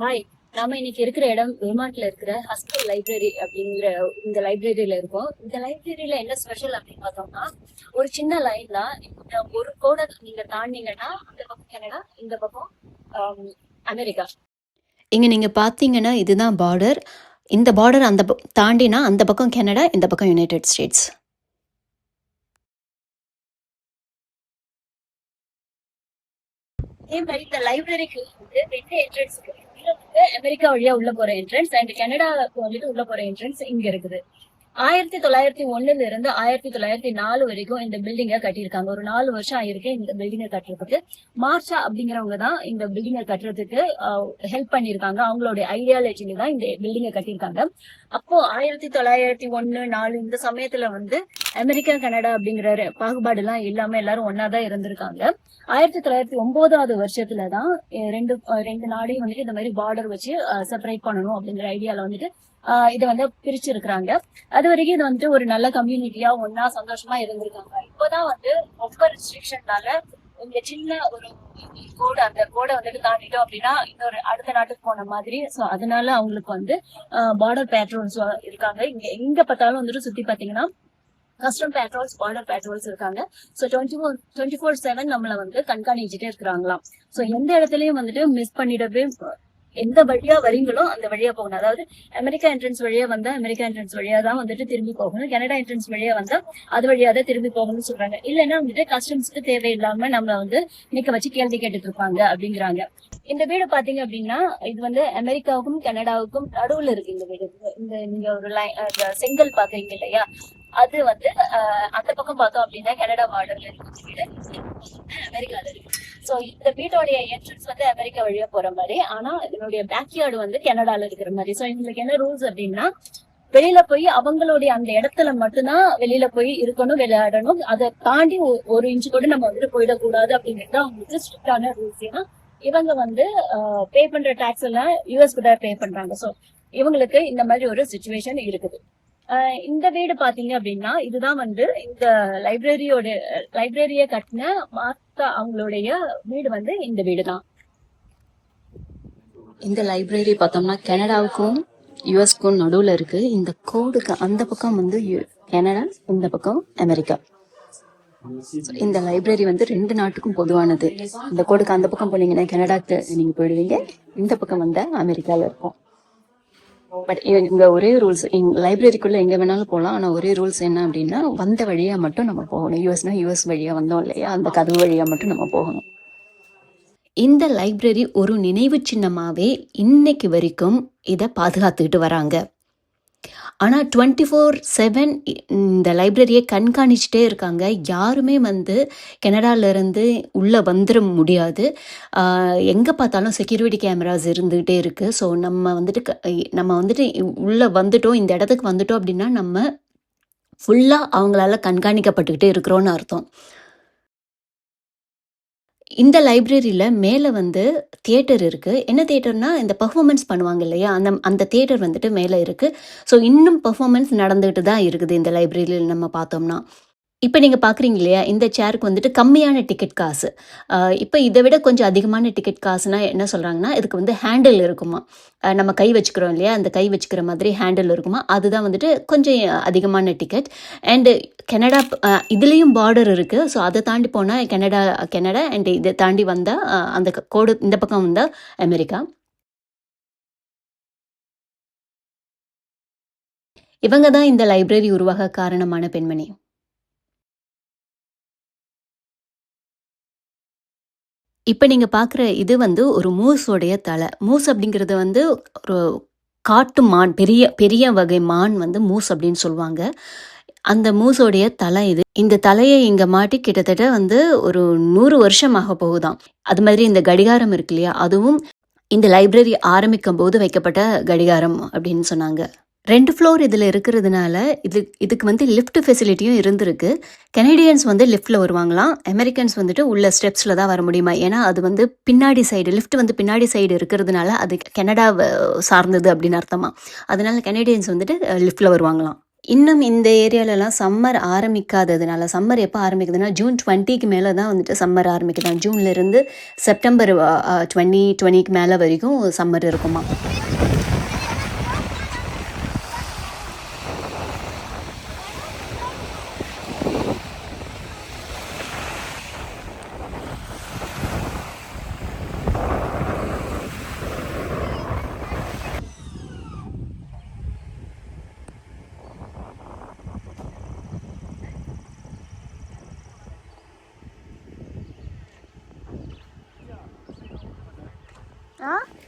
Hi நாம இன்னைக்கு இருக்கிற இடம் வெமாட்ல இருக்கிற ஹஸ்டல் லைப்ரரி அப்படிங்கிற இந்த லைப்ரரியில இருக்கோம். இந்த லைப்ரரியில என்ன ஸ்பெஷல் அப்படின்னு பார்த்தோம்னா ஒரு சின்ன லைன் தான். இந்த ஒரு கோடை நீங்க தாண்டிங்கன்னா அந்த பக்கம் கனடா இந்த பக்கம் um, அமெரிக்கா. இங்கே நீங்கள் பார்த்தீங்கன்னா இதுதான் பார்டர் இந்த பார்டர் அந்த தாண்டினா அந்த பக்கம் கனடா இந்த பக்கம் யுனைடெட் ஸ்டேட்ஸ் அதே மாதிரி இந்த லைப்ரரிக்கு வந்து ரெண்டு என்ட்ரன்ஸ் இருக்கு. அமெரிக்கா வழியா உள்ள போற என்ட்ரன்ஸ் அண்ட் கனடாவுக்கு வந்துட்டு உள்ள போற என்ட்ரன்ஸ் இங்க இருக்குது. ஆயிரத்தி தொள்ளாயிரத்தி ஒண்ணுல இருந்து ஆயிரத்தி தொள்ளாயிரத்தி நாலு வரைக்கும் இந்த பில்டிங்கை கட்டியிருக்காங்க. ஒரு நாலு வருஷம் ஆயிருக்கு இந்த பில்டிங்கை கட்டுறதுக்கு. மார்ஷா அப்படிங்கிறவங்க தான் இந்த பில்டிங்கை கட்டுறதுக்கு ஹெல்ப் பண்ணியிருக்காங்க. அவங்களுடைய ஐடியாலஜில தான் இந்த பில்டிங்கை கட்டியிருக்காங்க. அப்போ ஆயிரத்தி தொள்ளாயிரத்தி ஒன்னு நாலு இந்த சமயத்துல வந்து அமெரிக்கா கனடா அப்படிங்கிற பாகுபாடு எல்லாம் இல்லாம எல்லாரும் ஒன்னா தான் இருந்திருக்காங்க. ஆயிரத்தி தொள்ளாயிரத்தி ஒன்பதாவது வருஷத்துல தான் ரெண்டு ரெண்டு நாடையும் வந்துட்டு இந்த மாதிரி பார்டர் வச்சு செப்பரேட் பண்ணணும் அப்படிங்கிற ஐடியால வந்துட்டு இதை வந்து பிரிச்சிருக்கிறாங்க. அது வரைக்கும் இது வந்துட்டு ஒரு நல்ல கம்யூனிட்டியா ஒன்னா சந்தோஷமா இருந்திருக்காங்க. இப்போதான் வந்து ரொம்ப ரெஸ்ட்ரிக்ஷன்னால இந்த சின்ன ஒரு கோடு அந்த கோடை வந்துட்டு தாண்டிட்டோம் அப்படின்னா இன்னொரு அடுத்த நாட்டுக்கு போன மாதிரி. சோ அதனால அவங்களுக்கு வந்து பார்டர் பேட்ரோல்ஸ் இருக்காங்க. இங்க எங்க பார்த்தாலும் வந்துட்டு சுத்தி பாத்தீங்கன்னா கஸ்டம் பேட்ரோல்ஸ் பார்டர் பேட்ரோல்ஸ் இருக்காங்க. So twenty four twenty four seven நம்மளை வந்து கண்காணிச்சுட்டே இருக்கிறாங்களாம். ஸோ எந்த இடத்துலயும் வந்துட்டு மிஸ் பண்ணிடவே எந்த வழியா வரீங்களோ அந்த வழியா போகணும். அதாவது அமெரிக்கா என்ட்ரன்ஸ் வழியா வந்தா அமெரிக்கா என்ட்ரன்ஸ் வழியா தான் வந்துட்டு திரும்பி போகணும். கனடா என்ட்ரன்ஸ் வழியா வந்தா அது வழியா தான் திரும்பி போகணும்னு சொல்றாங்க. இல்லைன்னா வந்துட்டு கஸ்டம்ஸ்க்கு தேவையில்லாம நம்மள வந்து நிக்க வச்சு கேள்வி கேட்டுட்டு இருப்பாங்க அப்படிங்கிறாங்க. இந்த வீடு பாத்தீங்க அப்படின்னா இது வந்து அமெரிக்காவுக்கும் கனடாவுக்கும் நடுவுல இருக்கு இந்த வீடு. இந்த நீங்க ஒரு லைன் செங்கல் பாக்குறீங்க இல்லையா? அது வந்து அந்த பக்கம் பார்த்தோம் அப்படின்னா கனடா பார்டர்ல இருக்கு வீடு. அமெரிக்கால இருக்கு சோ இந்த வீட்டோடைய என்ட்ரன்ஸ் வந்து அமெரிக்கா வழியா போற மாதிரி. ஆனா இதனுடைய பேக்யார்டு வந்து கனடால இருக்கிற மாதிரி. சோ இவங்களுக்கு என்ன ரூல்ஸ் அப்படின்னா வெளியில போய் அவங்களுடைய அந்த இடத்துல மட்டும்தான் வெளியில போய் இருக்கணும் விளையாடணும். அதை தாண்டி ஒரு இன்ச்சு கூட நம்ம வந்துட்டு போயிடக்கூடாது அப்படிங்கிறது தான் அவங்களுக்கு ஸ்ட்ரிக்டான ரூல்ஸ் ஏன்னா இவங்க வந்து பே பண்ற டாக்ஸ் எல்லாம் யூஎஸ் கூட பே பண்றாங்க. சோ இவங்களுக்கு இந்த மாதிரி ஒரு சுச்சுவேஷன் இருக்குது. இந்த வீடு பாத்தீங்க அப்படின்னா இதுதான் வந்து இந்த லைப்ரரியோட லைப்ரரிய கட்டின மாத்தா அவங்களுடைய வீடு வந்து இந்த வீடு தான் இந்த லைப்ரரி பார்த்தோம்னா கனடாவுக்கும் யூஎஸ்க்கும் நடுவில் இருக்கு. இந்த கோடுக்கு அந்த பக்கம் வந்து யு- கனடா இந்த பக்கம் அமெரிக்கா. இந்த லைப்ரரி வந்து ரெண்டு நாட்டுக்கும் பொதுவானது. இந்த கோடுக்கு அந்த பக்கம் போனீங்கன்னா கனடாக்கு நீங்க போயிடுவீங்க. இந்த பக்கம் வந்தா அமெரிக்கால இருக்கும். பட் இங்க ஒரே ரூல்ஸ் லைப்ரரிக்குள்ள எங்க வேணாலும் போகலாம் ஆனா ஒரே ரூல்ஸ் என்ன அப்படின்னா வந்த வழியா மட்டும் நம்ம போகணும். யூஎஸ்னா யூஎஸ் வழியா வந்தோம் இல்லையா? அந்த கதவு வழியா மட்டும் நம்ம போகணும். இந்த லைப்ரரி ஒரு நினைவு சின்னமாவே இன்னைக்கு வரைக்கும் இதை பாதுகாத்துக்கிட்டு வராங்க. ஆனால் டுவெண்ட்டி ஃபோர் செவன் இந்த லைப்ரரியை கண்காணிச்சிட்டே இருக்காங்க. யாருமே வந்து கனடாலேருந்து உள்ளே வந்துட முடியாது. எங்கே பார்த்தாலும் செக்யூரிட்டி கேமராஸ் இருந்துகிட்டே இருக்குது ஸோ நம்ம வந்துட்டு க- நம்ம வந்துட்டு உள்ளே வந்துட்டோம். இந்த இடத்துக்கு வந்துட்டோம் அப்படின்னா நம்ம ஃபுல்லாக அவங்களால கண்காணிக்கப்பட்டுக்கிட்டே இருக்கிறோன்னு அர்த்தம். இந்த லைப்ரரியில் மேலே வந்து தியேட்டர் இருக்குது என்ன தியேட்டர்னால் இந்த பர்ஃபாமன்ஸ் பண்ணுவாங்க இல்லையா? அந்த அந்த தியேட்டர் வந்துட்டு மேலே இருக்குது ஸோ இன்னும் பர்ஃபாமன்ஸ் நடந்துகிட்டு தான் இருக்குது இந்த லைப்ரரியில் நம்ம பார்த்தோம்னா. இப்போ நீங்கள் பார்க்குறீங்க இல்லையா இந்த சேருக்கு வந்துட்டு கம்மியான டிக்கெட் காசு. இப்போ இதை விட கொஞ்சம் அதிகமான டிக்கெட் காசுனா என்ன சொல்கிறாங்கன்னா இதுக்கு வந்து ஹேண்டில் இருக்குமா? நம்ம கை வச்சுக்கிறோம் இல்லையா அந்த கை வச்சுக்கிற மாதிரி ஹேண்டில் இருக்குமா? அதுதான் வந்துட்டு கொஞ்சம் அதிகமான டிக்கெட் அண்டு கனடா இதுலேயும் பார்டர் இருக்குது ஸோ அதை தாண்டி போனால் கனடா கனடா அண்ட் இதை தாண்டி வந்தால் அந்த கோடு இந்த பக்கம் வந்தால் அமெரிக்கா. இவங்க தான் இந்த லைப்ரரி உருவாக காரணமான பெண்மணி. இப்போ நீங்கள் பார்க்குற இது வந்து ஒரு மூஸோடைய தலை. மூஸ் அப்படிங்கிறது வந்து ஒரு காட்டு மான் பெரிய பெரிய வகை மான் வந்து மூஸ் அப்படின்னு சொல்லுவாங்க. அந்த மூஸோடைய தலை இது. இந்த தலையை இங்கே மாட்டி கிட்டத்தட்ட வந்து ஒரு நூறு வருஷம் போகுதான் அது மாதிரி இந்த கடிகாரம் இருக்கு இல்லையா? அதுவும் இந்த லைப்ரரி ஆரம்பிக்கும் போது வைக்கப்பட்ட கடிகாரம் அப்படின்னு சொன்னாங்க. ரெண்டு ஃப்ளோர் இதில் இருக்கிறதுனால இது இதுக்கு வந்து லிஃப்ட் ஃபெசிலிட்டியும் இருந்திருக்கு. கெனடியன்ஸ் வந்து லிஃப்ட்டில் வருவாங்களாம். அமெரிக்கன்ஸ் வந்துட்டு உள்ள ஸ்டெப்ஸில் தான் வர முடியுமா? ஏன்னா அது வந்து பின்னாடி சைடு லிஃப்ட் வந்து பின்னாடி சைடு இருக்கிறதுனால அது கனடா சார்ந்தது அப்படின்னு அர்த்தமா. அதனால கெனடியன்ஸ் வந்துட்டு லிஃப்ட்டில் வருவாங்களாம். இன்னும் இந்த ஏரியாலலாம் சம்மர் ஆரம்பிக்காததுனால சம்மர் எப்போ ஆரம்பிக்குதுன்னா ஜூன் டுவெண்ட்டிக்கு மேலே தான் வந்துட்டு சம்மர் ஆரம்பிக்குதான் ஜூன்லேருந்து செப்டம்பர் டுவெண்ட்டி டுவெண்ட்டிக்கு மேலே வரைக்கும் சம்மர் இருக்குமா Huh?